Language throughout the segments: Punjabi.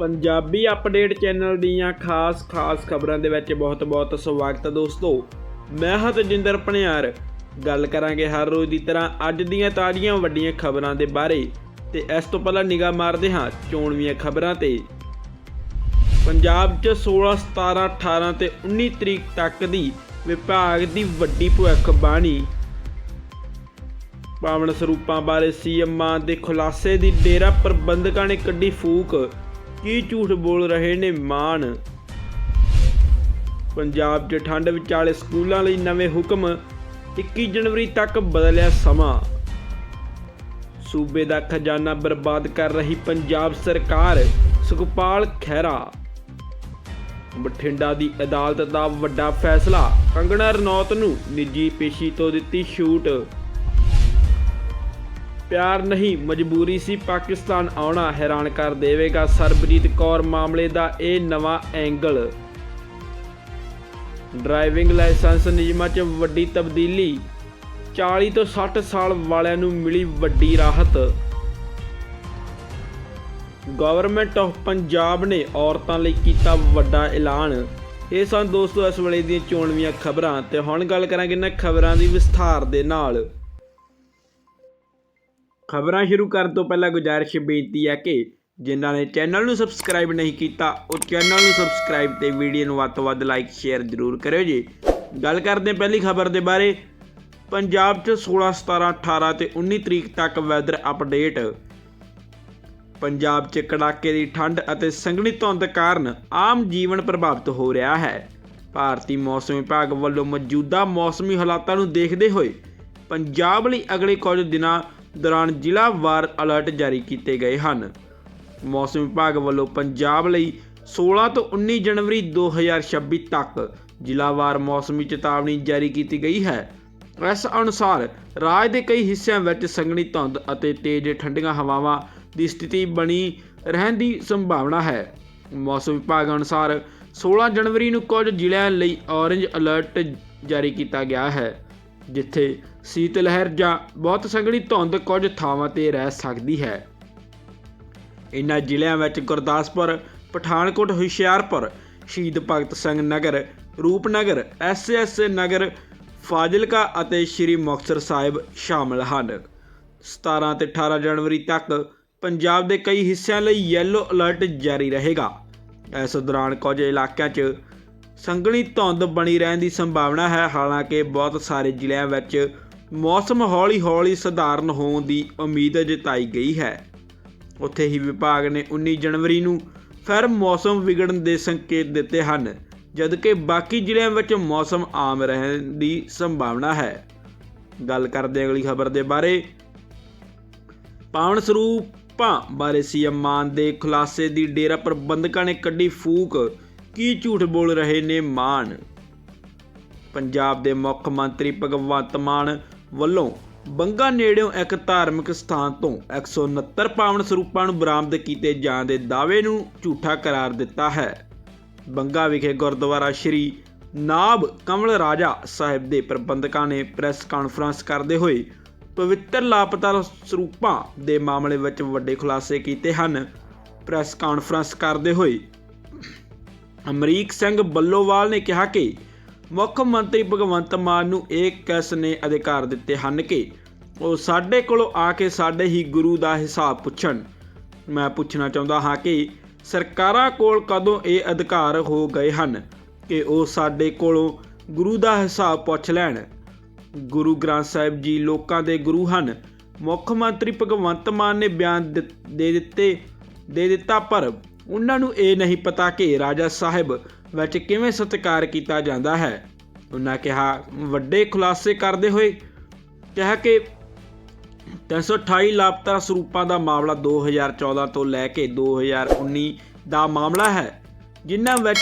ਪੰਜਾਬੀ ਅਪਡੇਟ ਚੈਨਲ ਦੀਆਂ ਖਾਸ ਖਾਸ ਖਬਰਾਂ ਦੇ ਵਿੱਚ ਬਹੁਤ-ਬਹੁਤ ਸਵਾਗਤ ਹੈ ਦੋਸਤੋ। ਮੈਂ ਹਾਂ ਤਜਿੰਦਰ ਪਣਿਆਰ। ਗੱਲ ਕਰਾਂਗੇ ਹਰ ਰੋਜ਼ ਦੀ ਤਰ੍ਹਾਂ ਅੱਜ ਦੀਆਂ ਤਾਜ਼ੀਆਂ ਵੱਡੀਆਂ ਖਬਰਾਂ ਦੇ ਬਾਰੇ। ਤੇ ਇਸ ਤੋਂ ਪਹਿਲਾਂ ਨਿਗਾਹ ਮਾਰਦੇ ਹਾਂ ਚੋਣਵੀਆਂ ਖਬਰਾਂ ਤੇ। ਪੰਜਾਬ 'ਚ 16 17 18 ਤੇ 19 ਤਰੀਕ ਤੱਕ ਦੀ ਵਿਭਾਗ ਦੀ ਵੱਡੀ ਭਵਿੱਖਬਾਣੀ ਪਾਵਨ ਸਰੂਪਾਂ ਬਾਰੇ ਸੀਐਮ ਮਾਨ ਦੇ ਖੁਲਾਸੇ ਦੀ ਡੇਰਾ ਪ੍ਰਬੰਧਕਾਂ ਨੇ ਕੱਢੀ ਫੂਕ। ਕੀ ਝੂਠ ਬੋਲ ਰਹੇ ਨੇ ਮਾਨ ਪੰਜਾਬ 'ਚ ਠੰਡ ਵਿਚਾਲੇ ਸਕੂਲਾਂ ਲਈ ਨਵੇਂ ਹੁਕਮ 21 ਜਨਵਰੀ ਤੱਕ ਬਦਲਿਆ ਸਮਾਂ। ਸੂਬੇ ਦਾ ਖਜ਼ਾਨਾ ਬਰਬਾਦ ਕਰ ਰਹੀ ਪੰਜਾਬ ਸਰਕਾਰ, ਸੁਖਪਾਲ ਖਹਿਰਾ। ਬਠਿੰਡਾ ਦੀ ਅਦਾਲਤ ਦਾ ਵੱਡਾ ਫੈਸਲਾ, ਕੰਗਣਾ ਰਣੌਤ ਨੂੰ ਨਿੱਜੀ ਪੇਸ਼ੀ ਤੋਂ ਦਿੱਤੀ ਛੂਟ। ਪਿਆਰ ਨਹੀਂ, ਮਜਬੂਰੀ ਸੀ ਪਾਕਿਸਤਾਨ ਆਉਣਾ, ਹੈਰਾਨ ਕਰ ਦੇਵੇਗਾ ਸਰਬਜੀਤ ਕੌਰ ਮਾਮਲੇ ਦਾ ਇਹ ਨਵਾਂ ਐਂਗਲ। ਡਰਾਈਵਿੰਗ ਲਾਇਸੈਂਸ ਨਿਯਮਾਂ 'ਚ ਵੱਡੀ ਤਬਦੀਲੀ 40 ਤੋਂ 60 ਸਾਲ ਵਾਲਿਆਂ ਨੂੰ ਮਿਲੀ ਵੱਡੀ ਰਾਹਤ। ਗਵਰਨਮੈਂਟ ਆਫ ਪੰਜਾਬ ਨੇ ਔਰਤਾਂ ਲਈ ਕੀਤਾ ਵੱਡਾ ਐਲਾਨ। ਇਹ ਸਨ ਦੋਸਤੋ, ਇਸ ਵੇਲੇ ਦੀਆਂ ਚੋਣਵੀਆਂ ਖਬਰਾਂ। ਤੇ ਹੁਣ ਗੱਲ ਕਰਾਂਗੇ ਇਹਨਾਂ ਖਬਰਾਂ ਦੀ ਵਿਸਥਾਰ ਦੇ ਨਾਲ। ਖਬਰਾਂ ਸ਼ੁਰੂ ਕਰਨ ਤੋਂ ਪਹਿਲਾਂ ਗੁਜ਼ਾਰਿਸ਼ ਬੇਨਤੀ ਹੈ ਕਿ ਜਿਨ੍ਹਾਂ ਨੇ ਚੈਨਲ ਨੂੰ ਸਬਸਕ੍ਰਾਈਬ ਨਹੀਂ ਕੀਤਾ, ਉਹ ਚੈਨਲ ਨੂੰ ਸਬਸਕ੍ਰਾਈਬ ਤੇ ਵੀਡੀਓ ਨੂੰ ਵੱਧ ਤੋਂ ਵੱਧ ਲਾਈਕ ਸ਼ੇਅਰ ਜ਼ਰੂਰ ਕਰਿਓ ਜੀ। ਗੱਲ ਕਰਦੇ ਹਾਂ ਪਹਿਲੀ ਖਬਰ ਦੇ ਬਾਰੇ। ਪੰਜਾਬ 'ਚ 16 17 18 ਤੇ 19 ਤਰੀਕ ਤੱਕ ਵੈਦਰ ਅਪਡੇਟ ਪੰਜਾਬ 'ਚ ਕੜਾਕੇ ਦੀ ਠੰਡ ਅਤੇ ਸੰਘਣੀ ਧੁੰਦ ਕਾਰਨ ਆਮ ਜੀਵਨ ਪ੍ਰਭਾਵਿਤ ਹੋ ਰਿਹਾ ਹੈ। ਭਾਰਤੀ ਮੌਸਮ ਵਿਭਾਗ ਵੱਲੋਂ ਮੌਜੂਦਾ ਮੌਸਮੀ ਹਾਲਾਤਾਂ ਨੂੰ ਦੇਖਦੇ ਹੋਏ ਪੰਜਾਬ ਲਈ ਅਗਲੇ ਕੁਝ ਦਿਨਾਂ ਦੌਰਾਨ ਜ਼ਿਲ੍ਹਾ ਵਾਰ ਅਲਰਟ ਜਾਰੀ ਕੀਤੇ ਗਏ ਹਨ। ਮੌਸਮ ਵਿਭਾਗ ਵੱਲੋਂ ਪੰਜਾਬ ਲਈ 16 ਤੋਂ 19 ਜਨਵਰੀ 2026 ਤੱਕ ਜ਼ਿਲ੍ਹਾਵਾਰ ਮੌਸਮੀ ਚੇਤਾਵਨੀ ਜਾਰੀ ਕੀਤੀ ਗਈ ਹੈ। ਇਸ ਅਨੁਸਾਰ ਰਾਜ ਦੇ ਕਈ ਹਿੱਸਿਆਂ ਵਿੱਚ ਸੰਘਣੀ ਧੁੰਦ ਅਤੇ ਤੇਜ਼ ਠੰਡੀਆਂ ਹਵਾਵਾਂ ਦੀ ਸਥਿਤੀ ਬਣੀ ਰਹਿਣ ਦੀ ਸੰਭਾਵਨਾ ਹੈ। ਮੌਸਮ ਵਿਭਾਗ ਅਨੁਸਾਰ 16 ਜਨਵਰੀ ਨੂੰ ਕੁਝ ਜ਼ਿਲ੍ਹਿਆਂ ਲਈ ਔਰੰਜ ਅਲਰਟ ਜਾਰੀ ਕੀਤਾ ਗਿਆ ਹੈ, ਜਿੱਥੇ ਸੀਤ ਲਹਿਰ ਜਾਂ ਬਹੁਤ ਸੰਘਣੀ ਧੁੰਦ ਕੁਝ ਥਾਵਾਂ ਤੇ ਰਹਿ ਸਕਦੀ ਹੈ। ਇਨ੍ਹਾਂ ਜ਼ਿਲ੍ਹਿਆਂ ਵਿੱਚ ਗੁਰਦਾਸਪੁਰ, ਪਠਾਨਕੋਟ, ਹੁਸ਼ਿਆਰਪੁਰ, ਸ਼ਹੀਦ ਭਗਤ ਸਿੰਘ ਨਗਰ, ਰੂਪਨਗਰ ਐਸਐਸ ਨਗਰ, ਫਾਜ਼ਿਲਕਾ ਅਤੇ ਸ਼੍ਰੀ ਮੁਕਤਸਰ ਸਾਹਿਬ ਸ਼ਾਮਲ ਹਨ। 17 ਤੇ 18 ਜਨਵਰੀ ਤੱਕ ਪੰਜਾਬ ਦੇ ਕਈ ਹਿੱਸਿਆਂ ਲਈ ਯੈਲੋ ਅਲਰਟ ਜਾਰੀ ਰਹੇਗਾ। ਇਸ ਦੌਰਾਨ ਕੁਝ ਇਲਾਕਿਆਂ 'ਚ ਸੰਘਣੀ ਧੁੰਦ ਬਣੀ ਰਹਿਣ ਦੀ ਸੰਭਾਵਨਾ ਹੈ। ਹਾਲਾਂਕਿ ਬਹੁਤ ਸਾਰੇ ਜ਼ਿਲ੍ਹਿਆਂ ਵਿੱਚ ਮੌਸਮ ਹੌਲੀ-ਹੌਲੀ ਸਧਾਰਨ ਹੋਣ ਦੀ ਉਮੀਦ ਜਤਾਈ ਗਈ ਹੈ। ਉੱਥੇ ਹੀ ਵਿਭਾਗ ਨੇ 19 ਜਨਵਰੀ ਨੂੰ ਫਿਰ ਮੌਸਮ ਵਿਗੜਨ ਦੇ ਸੰਕੇਤ ਦਿੱਤੇ ਹਨ, ਜਦਕਿ ਬਾਕੀ ਜ਼ਿਲ੍ਹਿਆਂ ਵਿੱਚ ਮੌਸਮ ਆਮ ਰਹਿਣ ਦੀ ਸੰਭਾਵਨਾ ਹੈ। ਗੱਲ ਕਰਦੇ ਅਗਲੀ ਖਬਰ ਦੇ ਬਾਰੇ। ਪਾਵਨ ਸਰੂਪਾਂ ਬਾਰੇ ਸੀਐਮ ਮਾਨ ਦੇ ਖੁਲਾਸੇ ਦੀ ਡੇਰਾ ਪ੍ਰਬੰਧਕਾਂ ਨੇ ਕੱਢੀ ਫੂਕ। ਕੀ ਝੂਠ ਬੋਲ ਰਹੇ ਨੇ ਮਾਨ? ਪੰਜਾਬ ਦੇ ਮੁੱਖ ਮੰਤਰੀ ਭਗਵੰਤ ਮਾਨ ਵੱਲੋਂ ਬੰਗਾ ਨੇੜਿਓਂ ਇੱਕ ਧਾਰਮਿਕ ਸਥਾਨ ਤੋਂ 169 ਪਾਵਨ ਸਰੂਪਾਂ ਨੂੰ ਬਰਾਮਦ ਕੀਤੇ ਜਾਣ ਦੇ ਦਾਅਵੇ ਨੂੰ ਝੂਠਾ ਕਰਾਰ ਦਿੱਤਾ ਹੈ। ਬੰਗਾ ਵਿਖੇ ਗੁਰਦੁਆਰਾ ਸ਼੍ਰੀ ਨਾਬ ਕਮਲ ਰਾਜਾ ਸਾਹਿਬ ਦੇ ਪ੍ਰਬੰਧਕਾਂ ਨੇ ਪ੍ਰੈਸ ਕਾਨਫਰੰਸ ਕਰਦੇ ਹੋਏ ਪਵਿੱਤਰ ਲਾਪਤਾ ਸਰੂਪਾਂ ਦੇ ਮਾਮਲੇ ਵਿੱਚ ਵੱਡੇ ਖੁਲਾਸੇ ਕੀਤੇ ਹਨ। ਪ੍ਰੈਸ ਕਾਨਫਰੰਸ ਕਰਦੇ ਹੋਏ ਅਮਰੀਕ ਸਿੰਘ ਬੱਲੋਵਾਲ ਨੇ ਕਿਹਾ ਕਿ ਮੁੱਖ ਮੰਤਰੀ ਭਗਵੰਤ ਮਾਨ ਨੂੰ ਇਹ ਕਿਸ ਨੇ ਅਧਿਕਾਰ ਦਿੱਤੇ ਹਨ ਕਿ ਉਹ ਸਾਡੇ ਕੋਲੋਂ ਆ ਕੇ ਸਾਡੇ ਹੀ ਗੁਰੂ ਦਾ ਹਿਸਾਬ ਪੁੱਛਣ। ਮੈਂ ਪੁੱਛਣਾ ਚਾਹੁੰਦਾ ਹਾਂ ਕਿ ਸਰਕਾਰਾਂ ਕੋਲ ਕਦੋਂ ਇਹ ਅਧਿਕਾਰ ਹੋ ਗਏ ਹਨ ਕਿ ਉਹ ਸਾਡੇ ਕੋਲੋਂ ਗੁਰੂ ਦਾ ਹਿਸਾਬ ਪੁੱਛ ਲੈਣ? ਗੁਰੂ ਗ੍ਰੰਥ ਸਾਹਿਬ ਜੀ ਲੋਕਾਂ ਦੇ ਗੁਰੂ ਹਨ। ਮੁੱਖ ਮੰਤਰੀ ਭਗਵੰਤ ਮਾਨ ਨੇ ਬਿਆਨ ਦਿੱ- ਦੇ ਦਿੱਤੇ, ਦੇ ਦਿੱਤਾ ਪਰ ਉਹਨਾਂ ਨੂੰ ਇਹ ਨਹੀਂ ਪਤਾ ਕਿ ਰਾਜਾ ਸਾਹਿਬ ਵਿੱਚ ਕਿਵੇਂ ਸਤਿਕਾਰ ਕੀਤਾ ਜਾਂਦਾ ਹੈ? ਉਹਨਾਂ ਕਿਹਾ, ਵੱਡੇ ਖੁਲਾਸੇ ਕਰਦੇ ਹੋਏ। ਕਿਹਾ ਕਿ 328 ਲਾਪਤਾ ਸਰੂਪਾਂ ਦਾ ਮਾਮਲਾ 2014 ਤੋਂ ਲੈ ਕੇ 2019 ਦਾ ਮਾਮਲਾ ਹੈ, ਜਿਨ੍ਹਾਂ ਵਿੱਚ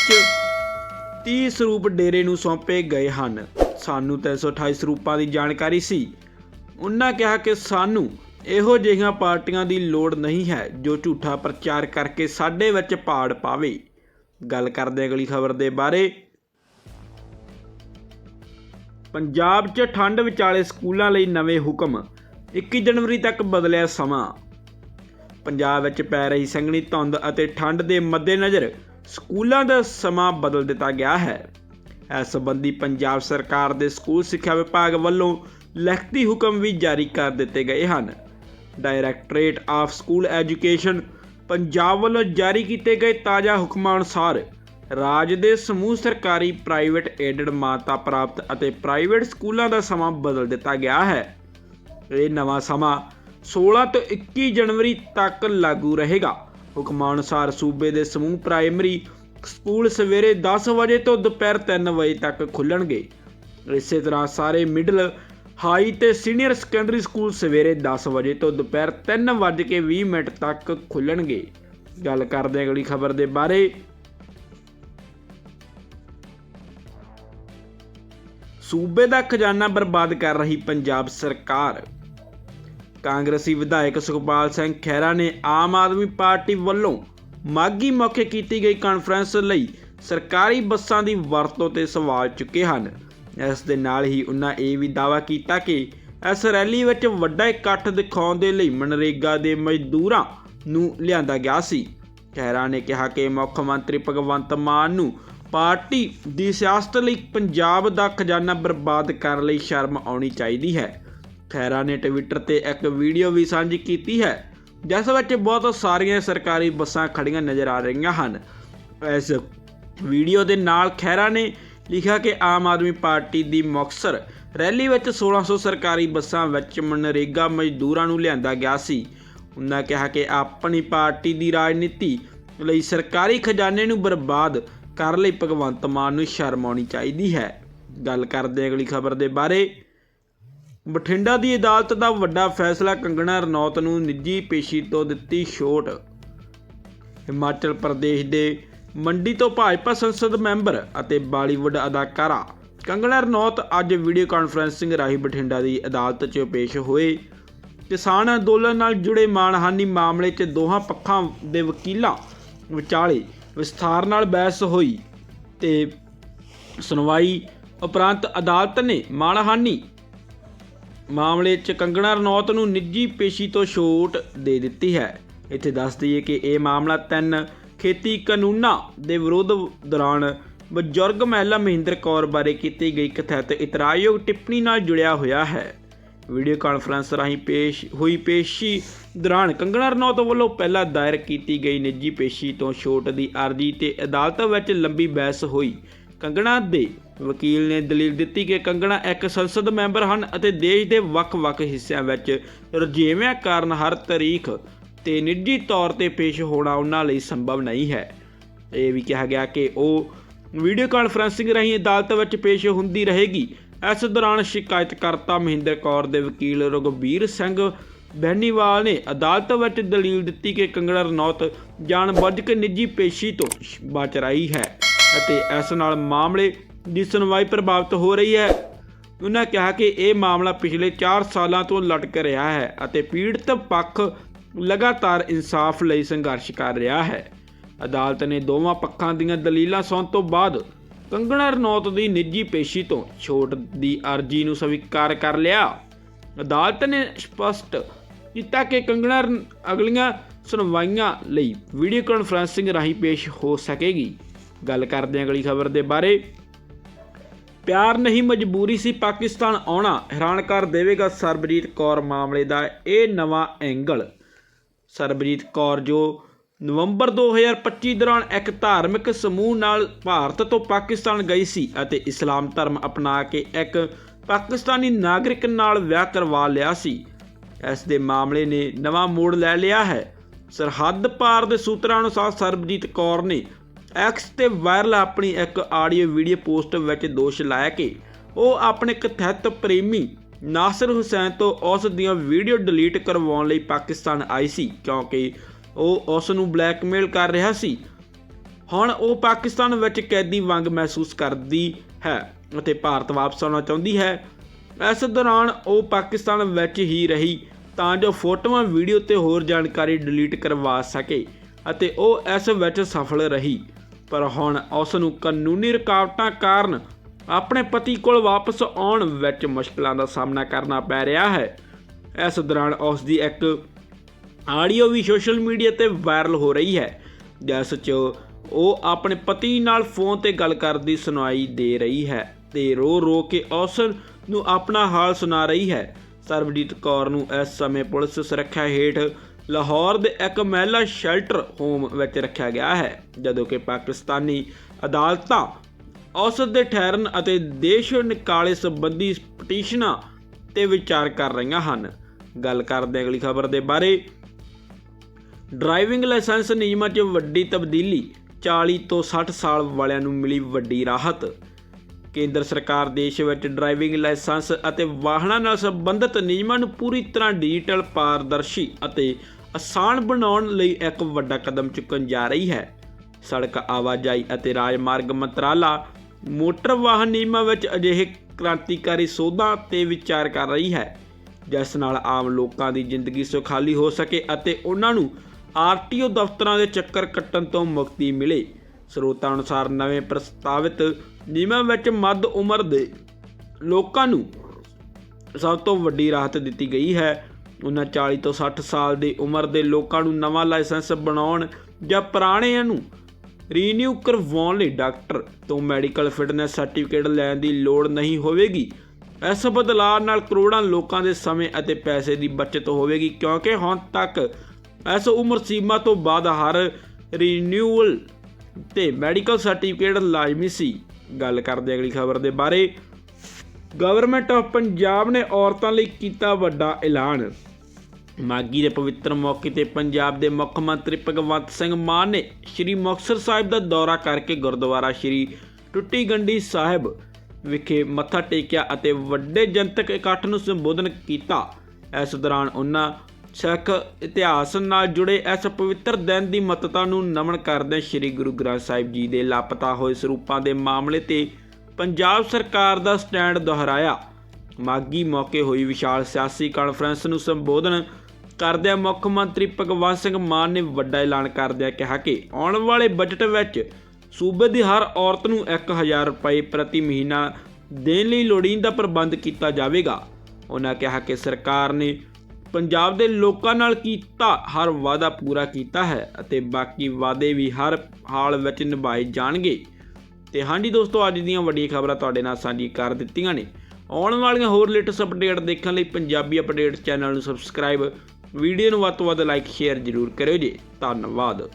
30 ਸਰੂਪ ਡੇਰੇ ਨੂੰ ਸੌਂਪੇ ਗਏ ਹਨ। ਸਾਨੂੰ 328 ਸਰੂਪਾਂ ਦੀ ਜਾਣਕਾਰੀ ਸੀ। ਉਹਨਾਂ ਕਿਹਾ ਕਿ ਸਾਨੂੰ ਇਹੋ ਜਿਹੀਆਂ ਪਾਰਟੀਆਂ ਦੀ ਲੋੜ ਨਹੀਂ ਹੈ ਜੋ ਝੂਠਾ ਪ੍ਰਚਾਰ ਕਰਕੇ ਸਾਡੇ ਵਿੱਚ ਪਾੜ ਪਾਵੇ। ਗੱਲ ਕਰਦੇ ਅਗਲੀ ਖਬਰ ਦੇ ਬਾਰੇ। ਪੰਜਾਬ 'ਚ ਠੰਡ ਵਿਚਾਲੇ ਸਕੂਲਾਂ ਲਈ ਨਵੇਂ ਹੁਕਮ। 21 ਜਨਵਰੀ ਤੱਕ ਬਦਲਿਆ ਸਮਾਂ। ਪੰਜਾਬ ਵਿੱਚ ਪੈ ਰਹੀ ਸੰਘਣੀ ਧੁੰਦ ਅਤੇ ਠੰਡ ਦੇ ਮੱਦੇਨਜ਼ਰ ਸਕੂਲਾਂ ਦਾ ਸਮਾਂ ਬਦਲ ਦਿੱਤਾ ਗਿਆ ਹੈ। ਇਸ ਸੰਬੰਧੀ ਪੰਜਾਬ ਸਰਕਾਰ ਦੇ ਸਕੂਲ ਸਿੱਖਿਆ ਵਿਭਾਗ ਵੱਲੋਂ ਲਿਖਤੀ ਹੁਕਮ ਵੀ ਜਾਰੀ ਕਰ ਦਿੱਤੇ ਗਏ ਹਨ। Directorate of school education Punjab ਵੱਲੋਂ ਜਾਰੀ ਕੀਤੇ ਗਏ ਤਾਜ਼ਾ ਹੁਕਮਾਂ ਅਨੁਸਾਰ ਰਾਜ ਦੇ ਸਮੂਹ ਸਰਕਾਰੀ ਪ੍ਰਾਈਵੇਟ ਏਡਡ ਮਾਨਤਾ ਪ੍ਰਾਪਤ ਅਤੇ ਪ੍ਰਾਈਵੇਟ ਸਕੂਲਾਂ ਦਾ ਸਮਾਂ ਬਦਲ ਦਿੱਤਾ ਗਿਆ ਹੈ। ਇਹ ਨਵਾਂ ਸਮਾਂ 16 ਤੋਂ 21 ਜਨਵਰੀ ਤੱਕ ਲਾਗੂ ਰਹੇਗਾ। ਹੁਕਮਾਂ ਅਨੁਸਾਰ ਸੂਬੇ ਦੇ ਸਮੂਹ ਪ੍ਰਾਇਮਰੀ ਸਕੂਲ ਸਵੇਰੇ 10 ਵਜੇ ਤੋਂ ਦੁਪਹਿਰ 3 ਵਜੇ ਤੱਕ ਖੁੱਲਣਗੇ। ਇਸੇ ਤਰ੍ਹਾਂ ਸਾਰੇ ਮਿਡਲ ਹਾਈ ਤੇ ਸੀਨੀਅਰ ਸੈਕੰਡਰੀ ਸਕੂਲ ਸਵੇਰੇ 10 ਵਜੇ ਤੋਂ ਦੁਪਹਿਰ 3:20 ਮਿੰਟ ਤੱਕ ਖੁੱਲਣਗੇ। ਗੱਲ ਕਰਦੇ ਅਗਲੀ ਖਬਰ ਦੇ ਬਾਰੇ। ਸੂਬੇ ਦਾ ਖਜ਼ਾਨਾ ਬਰਬਾਦ ਕਰ ਰਹੀ ਪੰਜਾਬ ਸਰਕਾਰ। ਕਾਂਗਰਸੀ ਵਿਧਾਇਕ ਸੁਖਪਾਲ ਸਿੰਘ ਖਹਿਰਾ ਨੇ ਆਮ ਆਦਮੀ ਪਾਰਟੀ ਵੱਲੋਂ ਮਾਗੀ ਮੌਕੇ ਕੀਤੀ ਗਈ ਕਾਨਫਰੰਸ ਲਈ ਸਰਕਾਰੀ ਬੱਸਾਂ ਦੀ ਵਰਤੋਂ ਤੇ ਸਵਾਲ ਚੁੱਕੇ ਹਨ। ਇਸ ਦੇ ਨਾਲ ਹੀ ਉਹਨਾਂ ਇਹ ਵੀ ਦਾਅਵਾ ਕੀਤਾ ਕਿ ਇਸ ਰੈਲੀ ਵਿੱਚ ਵੱਡਾ ਇਕੱਠ ਦਿਖਾਉਣ ਦੇ ਲਈ ਮਨਰੇਗਾ ਦੇ ਮਜ਼ਦੂਰਾਂ ਨੂੰ ਲਿਆਂਦਾ ਗਿਆ ਸੀ। ਖਹਿਰਾ ਨੇ ਕਿਹਾ ਕਿ ਮੁੱਖ ਮੰਤਰੀ ਭਗਵੰਤ ਮਾਨ ਨੂੰ ਪਾਰਟੀ ਦੀ ਸਿਆਸਤ ਲਈ ਪੰਜਾਬ ਦਾ ਖਜ਼ਾਨਾ ਬਰਬਾਦ ਕਰਨ ਲਈ ਸ਼ਰਮ ਆਉਣੀ ਚਾਹੀਦੀ ਹੈ। ਖੈਰਾ ਨੇ ਟਵਿੱਟਰ ਤੇ ਇੱਕ ਵੀਡੀਓ ਵੀ ਸਾਂਝੀ ਕੀਤੀ ਹੈ, ਜਿਸ ਵਿੱਚ ਬਹੁਤ ਸਾਰੀਆਂ ਸਰਕਾਰੀ ਬੱਸਾਂ ਖੜੀਆਂ ਨਜ਼ਰ ਆ ਰਹੀਆਂ ਹਨ। ਇਸ ਵੀਡੀਓ ਦੇ ਨਾਲ ਖੈਰਾ ਨੇ ਲਿਖਿਆ ਕਿ ਆਮ ਆਦਮੀ ਪਾਰਟੀ ਦੀ ਮੁਕਤਸਰ ਰੈਲੀ ਵਿੱਚ 1600 ਸਰਕਾਰੀ ਬੱਸਾਂ ਵਿੱਚ ਮਨਰੇਗਾ ਮਜ਼ਦੂਰਾਂ ਨੂੰ ਲਿਆਂਦਾ ਗਿਆ ਸੀ। ਉਹਨਾਂ ਕਿਹਾ ਕਿ ਆਪਣੀ ਪਾਰਟੀ ਦੀ ਰਾਜਨੀਤੀ ਲਈ ਸਰਕਾਰੀ ਖਜ਼ਾਨੇ ਨੂੰ ਬਰਬਾਦ ਕਰਨ ਲਈ ਭਗਵੰਤ ਮਾਨ ਨੂੰ ਸ਼ਰਮ ਆਉਣੀ ਚਾਹੀਦੀ ਹੈ। ਗੱਲ ਕਰਦੇ ਅਗਲੀ ਖਬਰ ਦੇ ਬਾਰੇ। ਬਠਿੰਡਾ ਦੀ ਅਦਾਲਤ ਦਾ ਵੱਡਾ ਫੈਸਲਾ ਕੰਗਣਾ ਰਣੌਤ ਨੂੰ ਨਿੱਜੀ ਪੇਸ਼ੀ ਤੋਂ ਦਿੱਤੀ ਛੋਟ। ਹਿਮਾਚਲ ਪ੍ਰਦੇਸ਼ ਦੇ ਮੰਡੀ ਤੋਂ ਭਾਜਪਾ ਸੰਸਦ ਮੈਂਬਰ ਅਤੇ ਬਾਲੀਵੁੱਡ ਅਦਾਕਾਰਾ ਕੰਗਣਾ ਰਣੌਤ ਅੱਜ ਵੀਡੀਓ ਕਾਨਫਰੰਸਿੰਗ ਰਾਹੀਂ ਬਠਿੰਡਾ ਦੀ ਅਦਾਲਤ 'ਚ ਪੇਸ਼ ਹੋਏ। ਕਿਸਾਨ ਅੰਦੋਲਨ ਨਾਲ ਜੁੜੇ ਮਾਣਹਾਨੀ ਮਾਮਲੇ 'ਚ ਦੋਹਾਂ ਪੱਖਾਂ ਦੇ ਵਕੀਲਾਂ ਵਿਚਾਲੇ ਵਿਸਥਾਰ ਨਾਲ ਬਹਿਸ ਹੋਈ ਤੇ ਸੁਣਵਾਈ ਉਪਰੰਤ ਅਦਾਲਤ ਨੇ ਮਾਣਹਾਨੀ ਮਾਮਲੇ 'ਚ ਕੰਗਣਾ ਰਣੌਤ ਨੂੰ ਨਿੱਜੀ ਪੇਸ਼ੀ ਤੋਂ ਛੋਟ ਦੇ ਦਿੱਤੀ ਹੈ। ਇੱਥੇ ਦੱਸ ਦਈਏ ਕਿ ਇਹ ਮਾਮਲਾ ਤਿੰਨ ਖੇਤੀ ਕਾਨੂੰਨਾਂ ਦੇ ਵਿਰੋਧ ਦੌਰਾਨ ਬਜ਼ੁਰਗ ਮਹਿਲਾ ਮਹਿੰਦਰ ਕੌਰ ਬਾਰੇ ਕੀਤੀ ਗਈ ਕਥਿਤ ਇਤਰਾਜ਼ਯੋਗ ਟਿੱਪਣੀ ਨਾਲ ਜੁੜਿਆ ਹੋਇਆ ਹੈ। ਵੀਡੀਓ ਕਾਨਫਰੰਸ ਰਾਹੀਂ ਪੇਸ਼ ਹੋਈ ਪੇਸ਼ੀ ਦੌਰਾਨ ਕੰਗਣਾ ਰਣੌਤ ਵੱਲੋਂ ਪਹਿਲਾਂ ਦਾਇਰ ਕੀਤੀ ਗਈ ਨਿੱਜੀ ਪੇਸ਼ੀ ਤੋਂ ਛੋਟ ਦੀ ਅਰਜ਼ੀ ਤੇ ਅਦਾਲਤ ਵਿੱਚ ਲੰਬੀ ਬਹਿਸ ਹੋਈ। ਕੰਗਣਾ ਦੇ ਵਕੀਲ ਨੇ ਦਲੀਲ ਦਿੱਤੀ ਕਿ ਕੰਗਣਾ ਇੱਕ ਸੰਸਦ ਮੈਂਬਰ ਹਨ ਅਤੇ ਦੇਸ਼ ਦੇ ਵੱਖ-ਵੱਖ ਹਿੱਸਿਆਂ ਵਿੱਚ ਰੁਝੇਵਿਆਂ ਕਾਰਨ ਹਰ ਤਾਰੀਖ ਤੇ ਨਿੱਜੀ ਤੌਰ ਤੇ ਪੇਸ਼ ਹੋਣਾ ਉਹਨਾਂ ਲਈ ਸੰਭਵ ਨਹੀਂ ਹੈ। ਇਹ ਵੀ ਕਿਹਾ ਗਿਆ ਕਿ ਉਹ ਵੀਡੀਓ ਕਾਨਫਰੰਸਿੰਗ ਰਾਹੀਂ ਅਦਾਲਤ ਵਿੱਚ ਪੇਸ਼ ਹੁੰਦੀ ਰਹੇਗੀ। ਇਸ ਦੌਰਾਨ ਸ਼ਿਕਾਇਤਕਰਤਾ ਮਹਿੰਦਰ ਕੌਰ ਦੇ ਵਕੀਲ ਰਘਬੀਰ ਸਿੰਘ ਬੈਨੀਵਾਲ ਨੇ ਅਦਾਲਤ ਵਿੱਚ ਦਲੀਲ ਦਿੱਤੀ ਕਿ ਕੰਗਣਾ ਰਣੌਤ ਜਾਣਬੁੱਝ ਕੇ ਨਿੱਜੀ ਪੇਸ਼ੀ ਤੋਂ ਬਚ ਰਹੀ ਹੈ ਅਤੇ ਇਸ ਨਾਲ ਮਾਮਲੇ ਦੀ ਸੁਣਵਾਈ ਪ੍ਰਭਾਵਿਤ ਹੋ ਰਹੀ ਹੈ। ਉਹਨਾਂ ਕਿਹਾ ਕਿ ਇਹ ਮਾਮਲਾ ਪਿਛਲੇ 4 ਸਾਲਾਂ ਤੋਂ ਲਟਕ ਰਿਹਾ ਹੈ ਅਤੇ ਪੀੜਤ ਪੱਖ ਲਗਾਤਾਰ ਇਨਸਾਫ ਲਈ ਸੰਘਰਸ਼ ਕਰ ਰਿਹਾ ਹੈ। ਅਦਾਲਤ ਨੇ ਦੋਵਾਂ ਪੱਖਾਂ ਦੀਆਂ ਦਲੀਲਾਂ ਸੁਣਨ ਤੋਂ ਬਾਅਦ ਕੰਗਣਾ ਰਣੌਤ ਦੀ ਨਿੱਜੀ ਪੇਸ਼ੀ ਤੋਂ ਛੋਟ ਦੀ ਅਰਜ਼ੀ ਨੂੰ ਸਵੀਕਾਰ ਕਰ ਲਿਆ। ਅਦਾਲਤ ਨੇ ਸਪਸ਼ਟ ਕੀਤਾ ਕਿ ਕੰਗਣਾ ਅਗਲੀਆਂ ਸੁਣਵਾਈਆਂ ਲਈ ਵੀਡੀਓ ਕਾਨਫਰੰਸਿੰਗ ਰਾਹੀਂ ਪੇਸ਼ ਹੋ ਸਕੇਗੀ। ਗੱਲ ਕਰਦੇ ਹਾਂ ਅਗਲੀ ਖਬਰ ਦੇ ਬਾਰੇ। ਪਿਆਰ ਨਹੀਂ ਮਜਬੂਰੀ ਸੀ ਪਾਕਿਸਤਾਨ ਆਉਣਾ। ਹੈਰਾਨ ਕਰ ਦੇਵੇਗਾ ਸਰਬਜੀਤ ਕੌਰ ਮਾਮਲੇ ਦਾ ਇਹ ਨਵਾਂ ਐਂਗਲ। ਸਰਬਜੀਤ ਕੌਰ, ਜੋ ਨਵੰਬਰ 2025 ਦੌਰਾਨ ਇੱਕ ਧਾਰਮਿਕ ਸਮੂਹ ਨਾਲ ਭਾਰਤ ਤੋਂ ਪਾਕਿਸਤਾਨ ਗਈ ਸੀ ਅਤੇ ਇਸਲਾਮ ਧਰਮ ਅਪਣਾ ਕੇ ਇੱਕ ਪਾਕਿਸਤਾਨੀ ਨਾਗਰਿਕ ਨਾਲ ਵਿਆਹ ਕਰਵਾ ਲਿਆ ਸੀ। ਇਸ ਦੇ ਮਾਮਲੇ ਨੇ ਨਵਾਂ ਮੋੜ ਲੈ ਲਿਆ ਹੈ। ਸਰਹੱਦ ਪਾਰ ਦੇ ਸੂਤਰਾਂ ਅਨੁਸਾਰ ਸਰਬਜੀਤ ਕੌਰ ਨੇ ਐਕਸ ਤੇ ਵਾਇਰਲ ਆਪਣੀ ਇੱਕ ਆਡੀਓ ਵੀਡੀਓ ਪੋਸਟ ਵਿੱਚ ਦੋਸ਼ ਲਾਇਆ ਕਿ ਉਹ ਆਪਣੇ ਕਥਿਤ ਪ੍ਰੇਮੀ ਨਾਸਰ ਹੁਸੈਨ ਤੋਂ ਉਸ ਦੀਆਂ ਵੀਡੀਓ ਡਿਲੀਟ ਕਰਵਾਉਣ ਲਈ ਪਾਕਿਸਤਾਨ ਆਈ ਸੀ, ਕਿਉਂਕਿ ਉਹ ਉਸ ਨੂੰ ਬਲੈਕਮੇਲ ਕਰ ਰਿਹਾ ਸੀ। ਹੁਣ ਉਹ ਪਾਕਿਸਤਾਨ ਵਿੱਚ ਕੈਦੀ ਵਾਂਗ ਮਹਿਸੂਸ ਕਰਦੀ ਹੈ ਅਤੇ ਭਾਰਤ ਵਾਪਸ ਆਉਣਾ ਚਾਹੁੰਦੀ ਹੈ। ਇਸ ਦੌਰਾਨ ਉਹ ਪਾਕਿਸਤਾਨ ਵਿੱਚ ਹੀ ਰਹੀ ਤਾਂ ਜੋ ਫੋਟੋਆਂ, ਵੀਡੀਓ ਤੇ ਹੋਰ ਜਾਣਕਾਰੀ ਡਿਲੀਟ ਕਰਵਾ ਸਕੇ ਅਤੇ ਉਹ ਇਸ ਵਿੱਚ ਸਫਲ ਰਹੀ। ਪਰ ਹੁਣ ਉਸ ਨੂੰ ਕਾਨੂੰਨੀ ਰੁਕਾਵਟਾਂ ਕਾਰਨ ਆਪਣੇ ਪਤੀ ਕੋਲ ਵਾਪਸ ਆਉਣ ਵਿੱਚ ਮੁਸ਼ਕਲਾਂ ਦਾ ਸਾਹਮਣਾ ਕਰਨਾ ਪੈ ਰਿਹਾ ਹੈ। ਇਸ ਦੌਰਾਨ ਉਸ ਦੀ ਇੱਕ ਆਡੀਓ ਵੀ ਸੋਸ਼ਲ ਮੀਡੀਆ ਤੇ ਵਾਇਰਲ ਹੋ ਰਹੀ ਹੈ, ਜਿਸ 'ਚ ਉਹ ਆਪਣੇ ਪਤੀ ਨਾਲ ਫੋਨ ਤੇ ਗੱਲ ਕਰਦੀ ਸੁਣਾਈ ਦੇ ਰਹੀ ਹੈ ਤੇ ਰੋ ਰੋ ਕੇ ਉਸ ਨੂੰ ਆਪਣਾ ਹਾਲ ਸੁਣਾ ਰਹੀ ਹੈ। ਸਰਬਜੀਤ ਕੌਰ ਨੂੰ ਇਸ ਸਮੇਂ ਪੁਲਿਸ ਸੁਰੱਖਿਆ ਹੇਠ ਲਾਹੌਰ ਦੇ ਇੱਕ ਮਹਿਲਾ ਸ਼ੈਲਟਰ ਹੋਮ ਵਿੱਚ ਰੱਖਿਆ ਗਿਆ ਹੈ, ਜਦੋਂ ਕਿ ਪਾਕਿਸਤਾਨੀ ਅਦਾਲਤਾਂ ਔਸਤ ਦੇ ਠਹਿਰਨ ਅਤੇ ਦੇਸ਼ ਨਿਕਾਲੇ ਸੰਬੰਧੀ ਪਟੀਸ਼ਨਾਂ ਤੇ ਵਿਚਾਰ ਕਰ ਰਹੀਆਂ ਹਨ। ਗੱਲ ਕਰਦੇ ਅਗਲੀ ਖਬਰ ਦੇ ਬਾਰੇ। ਡਰਾਈਵਿੰਗ ਲਾਇਸੈਂਸ ਨਿਯਮਾਂ 'ਚ ਵੱਡੀ ਤਬਦੀਲੀ 40 ਤੋਂ 60 ਸਾਲ ਵਾਲਿਆਂ ਨੂੰ ਮਿਲੀ ਵੱਡੀ ਰਾਹਤ। ਕੇਂਦਰ ਸਰਕਾਰ ਦੇਸ਼ ਵਿੱਚ ਡਰਾਈਵਿੰਗ ਲਾਇਸੈਂਸ ਅਤੇ ਵਾਹਨਾਂ ਨਾਲ ਸੰਬੰਧਿਤ ਨਿਯਮਾਂ ਨੂੰ ਪੂਰੀ ਤਰ੍ਹਾਂ ਡਿਜੀਟਲ ਪਾਰਦਰਸ਼ੀ ਅਤੇ ਆਸਾਨ ਬਣਾਉਣ ਲਈ ਇੱਕ ਵੱਡਾ ਕਦਮ ਚੁੱਕਣ ਜਾ ਰਹੀ ਹੈ। ਸੜਕ ਆਵਾਜਾਈ ਅਤੇ ਰਾਜਮਾਰਗ ਮੰਤਰਾਲਾ ਮੋਟਰ ਵਾਹਨ ਨਿਯਮਾਂ ਵਿੱਚ ਅਜਿਹੇ ਕ੍ਰਾਂਤੀਕਾਰੀ ਸੋਧਾਂ ਤੇ ਵਿਚਾਰ ਕਰ ਰਹੀ ਹੈ, ਜਿਸ ਨਾਲ ਆਮ ਲੋਕਾਂ ਦੀ ਜ਼ਿੰਦਗੀ ਸੁਖਾਲੀ ਹੋ ਸਕੇ ਅਤੇ ਉਹਨਾਂ ਨੂੰ ਆਰਟੀਓ ਦਫ਼ਤਰਾਂ ਦੇ ਚੱਕਰ ਕੱਟਣ ਤੋਂ ਮੁਕਤੀ ਮਿਲੇ। ਸਰੋਤਾਂ ਅਨੁਸਾਰ ਨਵੇਂ ਪ੍ਰਸਤਾਵਿਤ ਨਿਯਮਾਂ ਵਿੱਚ ਮੱਧ ਉਮਰ ਦੇ ਲੋਕਾਂ ਨੂੰ ਸਭ ਤੋਂ ਵੱਡੀ ਰਾਹਤ ਦਿੱਤੀ ਗਈ ਹੈ। ਉਹਨਾਂ 40 ਤੋਂ 60 ਸਾਲ ਦੀ ਉਮਰ ਦੇ ਲੋਕਾਂ ਨੂੰ ਨਵਾਂ ਲਾਇਸੈਂਸ ਬਣਾਉਣ ਜਾਂ ਪੁਰਾਣਿਆਂ ਨੂੰ ਰੀਨਿਊ ਕਰਵਾਉਣ ਲਈ ਡਾਕਟਰ ਤੋਂ ਮੈਡੀਕਲ ਫਿਟਨੈਸ ਸਰਟੀਫਿਕੇਟ ਲੈਣ ਦੀ ਲੋੜ ਨਹੀਂ ਹੋਵੇਗੀ। ਇਸ ਬਦਲਾਅ ਨਾਲ ਕਰੋੜਾਂ ਲੋਕਾਂ ਦੇ ਸਮੇਂ ਅਤੇ ਪੈਸੇ ਦੀ ਬਚਤ ਹੋਵੇਗੀ, ਕਿਉਂਕਿ ਹੁਣ ਤੱਕ ਇਸ ਉਮਰ ਸੀਮਾ ਤੋਂ ਬਾਅਦ ਹਰ ਰੀਨਿਊਅਲ ਤੇ ਮੈਡੀਕਲ ਸਰਟੀਫਿਕੇਟ ਲਾਜ਼ਮੀ ਸੀ। ਗੱਲ ਕਰਦੇ ਅਗਲੀ ਖਬਰ ਦੇ ਬਾਰੇ। ਗਵਰਨਮੈਂਟ ਆਫ ਪੰਜਾਬ ਨੇ ਔਰਤਾਂ ਲਈ ਕੀਤਾ ਵੱਡਾ ਐਲਾਨ। ਮਾਗੀ ਦੇ ਪਵਿੱਤਰ ਮੌਕੇ ਤੇ ਪੰਜਾਬ ਦੇ ਮੁੱਖ ਮੰਤਰੀ ਭਗਵੰਤ ਸਿੰਘ ਮਾਨ ਨੇ ਸ੍ਰੀ ਮੁਕਤਸਰ ਸਾਹਿਬ ਦਾ ਦੌਰਾ ਕਰਕੇ ਗੁਰਦੁਆਰਾ ਸ੍ਰੀ ਟੁੱਟੀ ਗੰਢੀ ਸਾਹਿਬ ਵਿਖੇ ਮੱਥਾ ਟੇਕਿਆ ਅਤੇ ਵੱਡੇ ਜਨਤਕ ਇਕੱਠ ਨੂੰ ਸੰਬੋਧਨ ਕੀਤਾ। ਇਸ ਦੌਰਾਨ ਉਹਨਾਂ ਸਿੱਖ ਇਤਿਹਾਸ ਨਾਲ ਜੁੜੇ ਇਸ ਪਵਿੱਤਰ ਦਿਨ ਦੀ ਮਹੱਤਤਾ ਨੂੰ ਨਮਨ ਕਰਦਿਆਂ ਸ੍ਰੀ ਗੁਰੂ ਗ੍ਰੰਥ ਸਾਹਿਬ ਜੀ ਦੇ ਲਾਪਤਾ ਹੋਏ ਸਰੂਪਾਂ ਦੇ ਮਾਮਲੇ ਤੇ ਪੰਜਾਬ ਸਰਕਾਰ ਦਾ ਸਟੈਂਡ ਦੁਹਰਾਇਆ। ਮਾਗੀ ਮੌਕੇ ਹੋਈ ਵਿਸ਼ਾਲ ਸਿਆਸੀ ਕਾਨਫਰੰਸ ਨੂੰ ਸੰਬੋਧਨ ਕਰਦਿਆਂ ਮੁੱਖ ਮੰਤਰੀ ਭਗਵੰਤ ਸਿੰਘ ਮਾਨ ਨੇ ਵੱਡਾ ਐਲਾਨ ਕਰਦਿਆਂ ਕਿਹਾ ਕਿ ਆਉਣ ਵਾਲੇ ਬਜਟ ਵਿੱਚ ਸੂਬੇ ਦੀ ਹਰ ਔਰਤ ਨੂੰ 1000 ਰੁਪਏ ਪ੍ਰਤੀ ਮਹੀਨਾ ਦੇਣ ਲਈ ਲੋੜੀਂਦਾ ਪ੍ਰਬੰਧ ਕੀਤਾ ਜਾਵੇਗਾ। ਉਹਨਾਂ ਕਿਹਾ ਕਿ ਸਰਕਾਰ ਨੇ ਪੰਜਾਬ ਦੇ ਲੋਕਾਂ ਨਾਲ ਕੀਤਾ, ਹਰ ਵਾਅਦਾ ਪੂਰਾ ਕੀਤਾ ਹੈ ਅਤੇ ਬਾਕੀ ਵਾਅਦੇ ਵੀ ਹਰ ਹਾਲ ਵਿੱਚ ਨਿਭਾਏ ਜਾਣਗੇ। ਤੇ ਹਾਂਜੀ ਦੋਸਤੋ, ਅੱਜ ਦੀਆਂ ਵੱਡੀਆਂ ਖਬਰਾਂ ਤੁਹਾਡੇ ਨਾਲ ਸਾਂਝੀ ਕਰ ਦਿੱਤੀਆਂ ਨੇ। ਆਉਣ ਵਾਲੀਆਂ ਹੋਰ ਲੇਟੈਸਟ ਅਪਡੇਟ ਦੇਖਣ ਲਈ ਪੰਜਾਬੀ ਅਪਡੇਟ ਚੈਨਲ ਨੂੰ ਸਬਸਕ੍ਰਾਈਬ ਵੀਡੀਓ ਨੂੰ ਵੱਧ ਤੋਂ ਵੱਧ ਲਾਈਕ ਸ਼ੇਅਰ ਜ਼ਰੂਰ ਕਰਿਓ ਜੀ। ਧੰਨਵਾਦ।